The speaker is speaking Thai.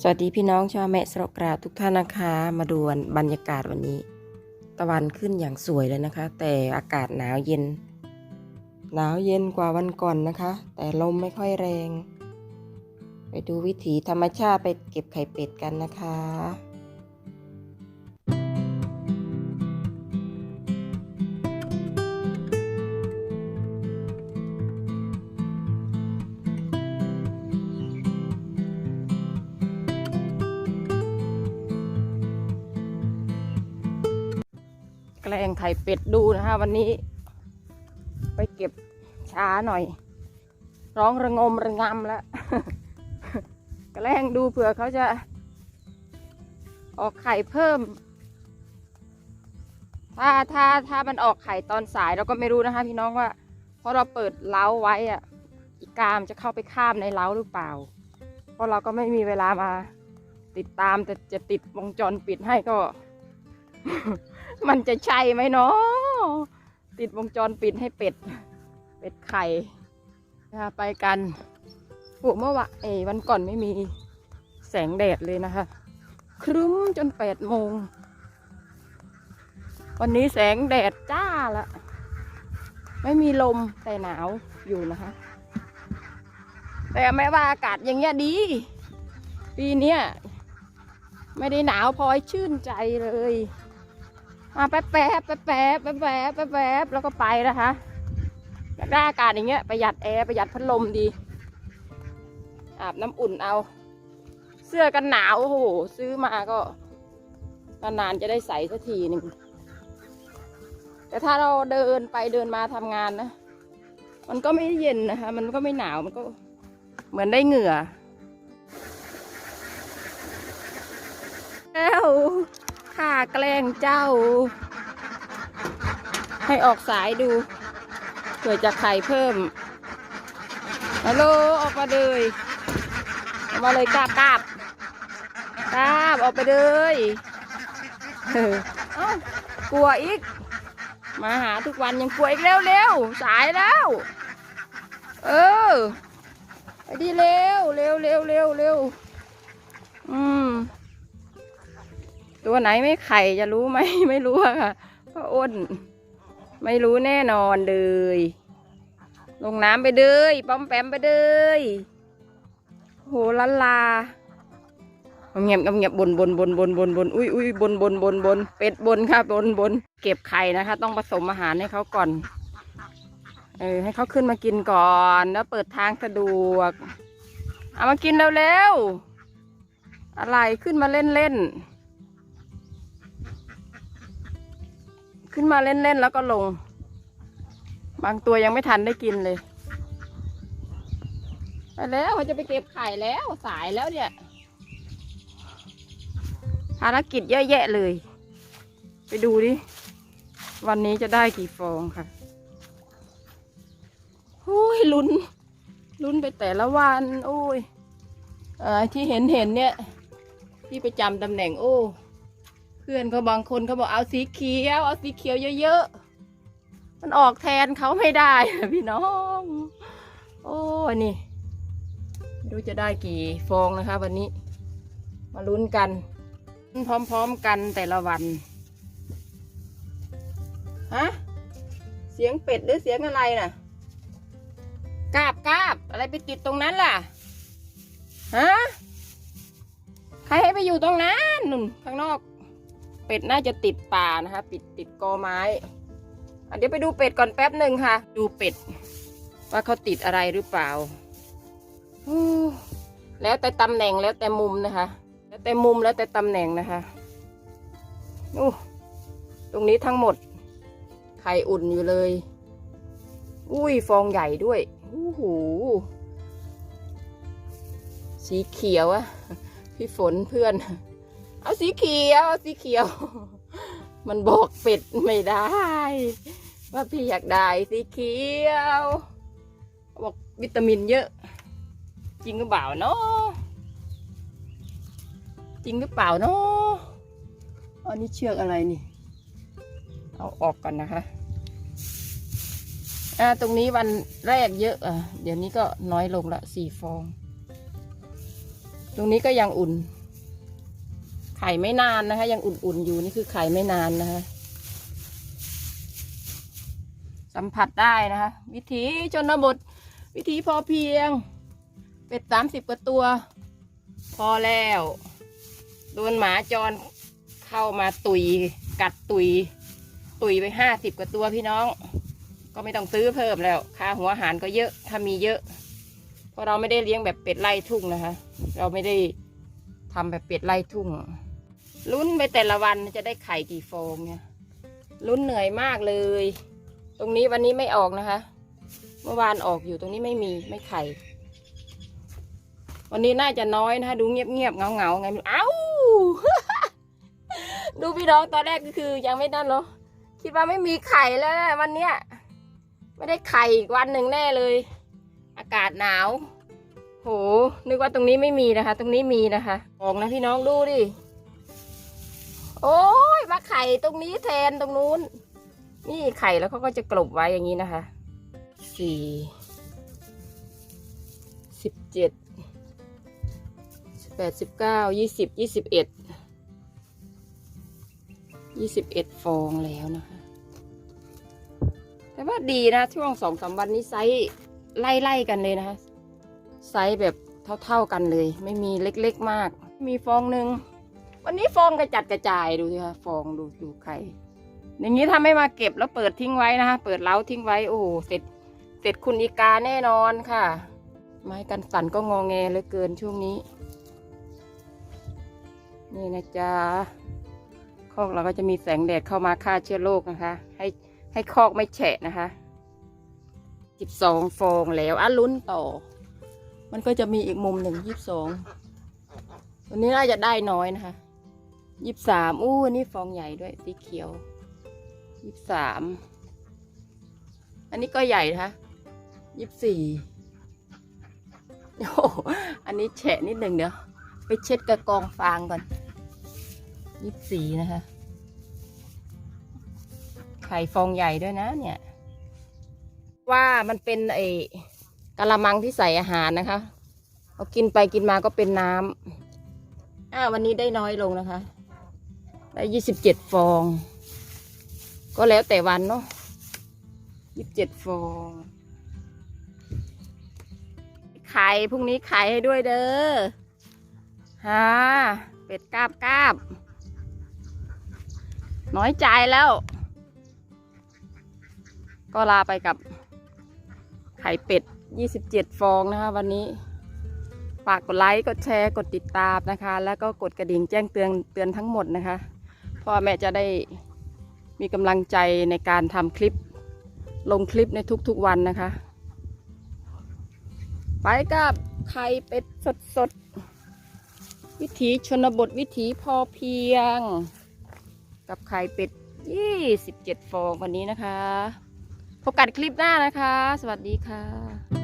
สวัสดีพี่น้องชาวแม่สระกราทุกท่านนะคะ มาดูบรรยากาศวันนี้ ตะวันขึ้นอย่างสวยเลยนะคะ แต่อากาศหนาวเย็น หนาวเย็นกว่าวันก่อนนะคะ แต่ลมไม่ค่อยแรง ไปดูวิถีธรรมชาติไปเก็บไข่เป็ดกันนะคะ แกล้งไข่เป็ดดูนะคะวันนี้ ไปเก็บช้าหน่อย ร้องระงมระงำแล้วแกล้งดูเผื่อเขาจะ ออกไข่เพิ่ม ถ้าถ้าถ้ามันออกไข่ตอนสายเราก็ไม่รู้นะคะ พี่น้องว่าเพราะเราเปิดเล้าไว้อะอีกามจะเข้าไปข้ามในเล้าหรือเปล่า เพราะเราก็ไม่มีเวลามาติดตามแต่จะติดวงจรปิดให้ก็ มันจะใช่ไหมเนาะติดวงจรปิดให้เป็ด เป็ดไข่นะคะไปกันโอ้เมื่อวะเอวันก่อนไม่มีแสงแดดเลยนะคะ ครึ้มจนแปดโมง วันนี้แสงแดดจ้าละไม่มีลมแต่หนาวอยู่นะคะ แต่แม้ว่าอากาศอย่างเงี้ยดี ปีเนี้ยไม่ได้หนาวพอให้ชื่นใจเลย มาแป๊บแป๊บแป๊บแป๊บแป๊บแป๊บแป๊บแล้วก็ไปนะคะอยากอากาศอย่างเงี้ยประหยัดแอร์ประหยัดพัดลมดี อาบน้ำอุ่นเอา เสื้อกันหนาวโอ้โหซื้อมาก็นานๆจะได้ใส่สักทีหนึ่งแต่ถ้าเราเดินไปเดินมาทำงานนะมันก็ไม่เย็นนะคะ มันก็ไม่หนาวมันก็เหมือนได้เหงื่อแล้ว ข้าแกล้งเจ้า ให้ออกสายดูเผื่อจะไข่เพิ่มฮัลโหลออกมาเลยออกมาเลยกาบกาบกาบออกไปเลยเอ้ากลัวอีก มาหาทุกวันยังกลัวอีกเร็วเร็วๆสายแล้ว เออไปดีเร็วเร็วเร็วเร็วเร็วอืม ตัวไหนไม่ไข่จะรู้ไหมไม่รู้ค่ะพ่ออ้น ไม่รู้แน่นอนเลย ลงน้ำไปเลยป้อมแปมไปเลยโหลันลาเงียบเงียบบนบนบนบนบนบนอุ้ยอุ้ยบนบนบนบนเป็ดบนค่ะบนบนเก็บไข่นะคะ ต้องผสมอาหารให้เขาก่อนเออให้เขาขึ้นมากินก่อนแล้วเปิดทางสะดวก เอามากินเร็วๆอะไรขึ้นมาเล่นเล่นๆ ขึ้นมาเล่นๆแล้วก็ลง บางตัวยังไม่ทันได้กินเลยไปแล้วเขาจะไปเก็บไข่แล้วสายแล้วเนี่ยภารกิจเยอะแยะเลย ไปดูดิ วันนี้จะได้กี่ฟองค่ะโอ้ยลุ้นลุ้นไปแต่ละวันโอ้ยอที่เห็นเห็นเนี่ย ที่ไปจำตำแหน่งโอ้ พื่อนเขาบางคนเขาบอกเอาสีเขียว เอาสีเขียวเยอะๆ มันออกแทนเขาไม่ได้พี่น้อง โอ้นี่ไม่รู้จะได้กี่ฟองนะคะ วันนี้ มาลุ้นกัน พร้อมๆกันแต่ละวันฮะเสียงเป็ดหรือเสียงอะไรน่ะกาบกาบอะไรไปติดตรงนั้นล่ะฮะใครให้ไปอยู่ตรงนั้นนุ่นข้างนอก เป็ดน่าจะติดป่านะคะ ปิดติดกอไม้เดี๋ยวไปดูเป็ดก่อนแป๊บหนึ่งค่ะ ดูเป็ด ว่าเขาติดอะไรหรือเปล่าแล้วแต่ตำแหน่งแล้วแต่มุมนะคะ แล้วแต่มุมแล้วแต่ตำแหน่งนะคะอู้ตรงนี้ทั้งหมด ไข่อุ่นอยู่เลย อุ้ยฟองใหญ่ด้วยอู้หูสีเขียวอะพี่ฝนเพื่อน เอาสีเขียวเอาสีเขียว มันบอกเป็ดไม่ได้ ว่าพี่อยากได้สีเขียวบอกวิตามินเยอะ จริงหรือเปล่าเนาะจริงหรือเปล่าเนาะอันนี้เชือกอะไรนี่ เอาออกก่อนนะคะอ่าตรงนี้วันแรกเยอะอะเดี๋ยวนี้ก็น้อยลงละสี่ฟอง ตรงนี้ก็ยังอุ่น ข่ไม่นานนะคะ ยังอุ่นๆอยู่นี่คือไข่ไม่นานนะคะสัมผัสได้นะคะ วิถีชนบท วิถีพอเพียง เป็ดสามสิบกว่าตัว พอแล้ว โดนหมาจรเข้ามาตุย กัดตุย ตุยไปห้าสิบกว่าตัวพี่น้อง ก็ไม่ต้องซื้อเพิ่มแล้ว ค่าหัวอาหารก็เยอะ ถ้ามีเยอะ เพราะเราไม่ได้เลี้ยงแบบเป็ดไล่ทุ่งนะคะ เราไม่ได้ทำแบบเป็ดไล่ทุ่ง ลุ้นไปแต่ละวันจะได้ไข่กี่ฟองเนี่ยลุ้นเหนื่อยมากเลย ตรงนี้วันนี้ไม่ออกนะคะ เมื่อวานออกอยู่ตรงนี้ไม่มีไม่ไข่ วันนี้น่าจะน้อยนะคะดูเงียบเงาๆไงไม่รู้เอ้าดูพี่น้องตอนแรกก็คือยังไม่นั่นเนาะคิดว่าไม่มีไข่แล้ววันเนี้ยไม่ได้ไข่อีกวันหนึ่งแน่เลย อากาศหนาว โห นึกว่าตรงนี้ไม่มีนะคะ ตรงนี้มีนะคะ ออกนะพี่น้องดูดิ โอ้ยมาไข่ตรงนี้แทนตรงนู้น นี่ไข่แล้วเขาก็จะกลบไว้อย่างนี้นะคะ สี่สิบเจ็ดสิบแปดสิบเก้ายี่สิบยี่สิบเอ็ดยี่สิบเอ็ดฟองแล้วนะคะ แต่ว่าดีนะช่วงสองสามวันนี้ไซส์ไล่ๆกันเลยนะคะ ไซส์แบบเท่าๆกันเลย ไม่มีเล็กๆมาก มีฟองหนึ่ง วันนี้ฟองกระจัดกระจายดูสิคะฟองดูดูไข่อย่างนี้ถ้าไม่มาเก็บแล้วเปิดทิ้งไว้นะคะเปิดเล้าทิ้งไว้โอ้โหเสร็จ เสร็จคุณอีกาแน่นอนค่ะ ไม้กันสั่นก็งอแงเหลือเกินช่วงนี้ นี่นะจ๊ะคอกเราก็จะมีแสงแดดเข้ามาฆ่าเชื้อโรคนะคะ ให้ให้คอกไม่แฉะนะคะสิบสองฟองแล้วอะลุ้นต่อ มันก็จะมีอีกมุมหนึ่งยี่สิบสองวันนี้น่าจะได้น้อยนะคะ ยี่สิบสามอู้อันนี่ฟองใหญ่ด้วยสีเขียวยี่สิบสามอันนี้ก็ใหญ่นะคะยี่สิบสี่โอ้โหอันนี้แฉะนิดหนึ่งเดี๋ยวไปเช็ดกระกองฟางก่อนยี่สิบสี่นะคะไข่ฟองใหญ่ด้วยนะเนี่ย ว่ามันเป็นไอ้กะละมังที่ใส่อาหารนะคะเอากินไปกินมาก็เป็นน้ำอ้าววันนี้ได้น้อยลงนะคะ ได้ยี่สิบเจ็ดฟอง ก็แล้วแต่วันเนาะยี่สิบเจ็ดฟอง ไข่พรุ่งนี้ไข่ให้ด้วยเด้อฮะเป็ดกาบกาบ น้อยใจแล้ว ก็ลาไปกับไข่เป็ด 27 ฟองนะคะวันนี้ ฝากกดไลค์ กดแชร์ กดติดตามนะคะ แล้วก็กดกระดิ่งแจ้งเตือนเตือนทั้งหมดนะคะ พ่อแม่จะได้มีกำลังใจในการทำคลิป ลงคลิปในทุกๆวันนะคะ ไปกับไข่เป็ดสดๆ วิถีชนบทวิถีพอเพียง กับไข่เป็ด 27 ฟองวันนี้นะคะ พบกันคลิปหน้านะคะ สวัสดีค่ะ